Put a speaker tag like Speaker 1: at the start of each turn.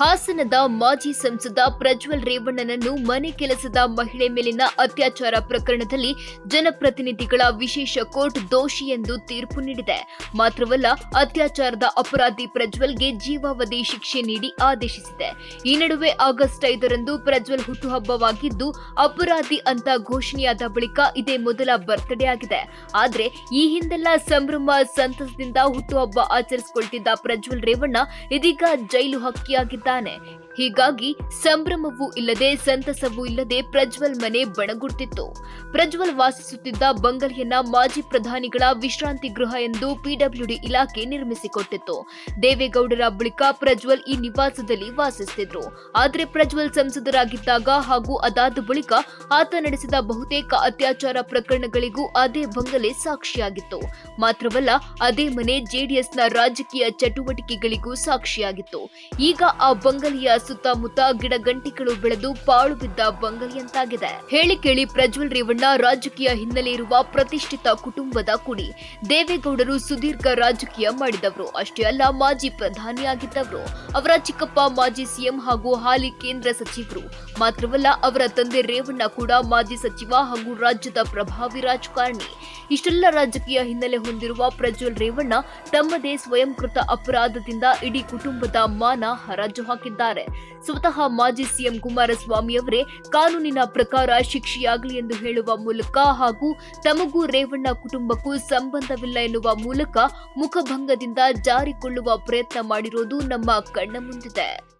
Speaker 1: ಹಾಸನದ ಮಾಜಿ ಸಂಸದ ಪ್ರಜ್ವಲ್ ರೇವಣ್ಣನನ್ನು ಮನೆ ಕೆಲಸದ ಮಹಿಳೆ ಮೇಲಿನ ಅತ್ಯಾಚಾರ ಪ್ರಕರಣದಲ್ಲಿ ಜನಪ್ರತಿನಿಧಿಗಳ ವಿಶೇಷ ಕೋರ್ಟ್ ದೋಷಿ ಎಂದು ತೀರ್ಪು ನೀಡಿದೆ. ಮಾತ್ರವಲ್ಲ, ಅತ್ಯಾಚಾರದ ಅಪರಾಧಿ ಪ್ರಜ್ವಲ್ಗೆ ಜೀವಾವಧಿ ಶಿಕ್ಷೆ ನೀಡಿ ಆದೇಶಿಸಿದೆ. ಈ ನಡುವೆ ಆಗಸ್ಟ್ ಐದರಂದು ಪ್ರಜ್ವಲ್ ಹುಟ್ಟುಹಬ್ಬವಾಗಿದ್ದು, ಅಪರಾಧಿ ಅಂತ ಘೋಷಣೆಯಾದ ಬಳಿಕ ಇದೇ ಮೊದಲ ಬರ್ತ್ಡೇ ಆಗಿದೆ. ಆದರೆ, ಈ ಹಿಂದೆಲ್ಲ ಸಂಭ್ರಮ, ಸಂತಸದಿಂದ ಹುಟ್ಟುಹಬ್ಬ ಆಚರಿಸಿಕೊಳ್ತಿದ್ದ ಪ್ರಜ್ವಲ್ ರೇವಣ್ಣ ಇದೀಗ ಜೈಲು 따내 ಹೀಗಾಗಿ ಸಂಭ್ರಮವೂ ಇಲ್ಲದೆ ಸಂತಸವೂ ಇಲ್ಲದೆ ಪ್ರಜ್ವಲ್ ಮನೆ ಬಣಗುಡ್ತಿತ್ತು ಪ್ರಜ್ವಲ್ ವಾಸಿಸುತ್ತಿದ್ದ ಬಂಗಲೆಯನ್ನ ಮಾಜಿ ಪ್ರಧಾನಿಗಳ ವಿಶ್ರಾಂತಿ ಗೃಹ ಎಂದು ಪಿಡಬ್ಲ್ಯೂಡಿ ಇಲಾಖೆ ನಿರ್ಮಿಸಿಕೊಟ್ಟಿತ್ತು. ದೇವೇಗೌಡರ ಬಳಿಕ ಪ್ರಜ್ವಲ್ ಈ ನಿವಾಸದಲ್ಲಿ ವಾಸಿಸುತ್ತಿದ್ರು ಆದರೆ ಪ್ರಜ್ವಲ್ ಸಂಸದರಾಗಿದ್ದಾಗ ಹಾಗೂ ಅದಾದ ಬಳಿಕ ಆತ ನಡೆಸಿದ ಬಹುತೇಕ ಅತ್ಯಾಚಾರ ಪ್ರಕರಣಗಳಿಗೂ ಅದೇ ಬಂಗಲೆ ಸಾಕ್ಷಿಯಾಗಿತ್ತು. ಮಾತ್ರವಲ್ಲ, ಅದೇ ಮನೆ ಜೆಡಿಎಸ್ನ ರಾಜಕೀಯ ಚಟುವಟಿಕೆಗಳಿಗೂ ಸಾಕ್ಷಿಯಾಗಿತ್ತು. ಈಗ ಆ ಬಂಗಲೆಯ ಸುತ್ತಮುತ್ತ ಗಿಡಗಂಟಿಗಳು ಬೆಳೆದು ಪಾಳು ಬಿದ್ದ ಬಂಗಲೆಯಂತಾಗಿದೆ. ಹೇಳಿ ಕೇಳಿ ಪ್ರಜ್ವಲ್ ರೇವಣ್ಣ ರಾಜಕೀಯ ಹಿನ್ನೆಲೆ ಇರುವ ಪ್ರತಿಷ್ಠಿತ ಕುಟುಂಬದ ಕುಡಿ. ದೇವೇಗೌಡರು ಸುದೀರ್ಘ ರಾಜಕೀಯ ಮಾಡಿದವರು. ಅಷ್ಟೇ ಅಲ್ಲ, ಮಾಜಿ ಪ್ರಧಾನಿಯಾಗಿದ್ದವರು ಅವರ ಚಿಕ್ಕಪ್ಪ, ಮಾಜಿ ಸಿಎಂ ಹಾಗೂ ಹಾಲಿ ಕೇಂದ್ರ ಸಚಿವರು. ಮಾತ್ರವಲ್ಲ, ಅವರ ತಂದೆ ರೇವಣ್ಣ ಕೂಡ ಮಾಜಿ ಸಚಿವ ಹಾಗೂ ರಾಜ್ಯದ ಪ್ರಭಾವಿ ರಾಜಕಾರಣಿ. ಇಷ್ಟೆಲ್ಲ ರಾಜಕೀಯ ಹಿನ್ನೆಲೆ ಹೊಂದಿರುವ ಪ್ರಜ್ವಲ್ ರೇವಣ್ಣ ತಮ್ಮದೇ ಸ್ವಯಂಕೃತ ಅಪರಾಧದಿಂದ ಇಡೀ ಕುಟುಂಬದ ಮಾನ ಹರಾಜು ಹಾಕಿದ್ದಾರೆ. ಸ್ವತಃ ಮಾಜಿ ಸಿಎಂ ಕುಮಾರಸ್ವಾಮಿ ಅವರೇ ಕಾನೂನಿನ ಪ್ರಕಾರ ಶಿಕ್ಷೆಯಾಗಲಿ ಎಂದು ಹೇಳುವ ಮೂಲಕ ಹಾಗೂ ತಮಗೂ ರೇವಣ್ಣ ಕುಟುಂಬಕ್ಕೂ ಸಂಬಂಧವಿಲ್ಲ ಎನ್ನುವ ಮೂಲಕ ಮುಖಭಂಗದಿಂದ ಜಾರಿಕೊಳ್ಳುವ ಪ್ರಯತ್ನ ಮಾಡಿರೋದು ನಮ್ಮ ಕಣ್ಣ ಮುಂದಿದೆ.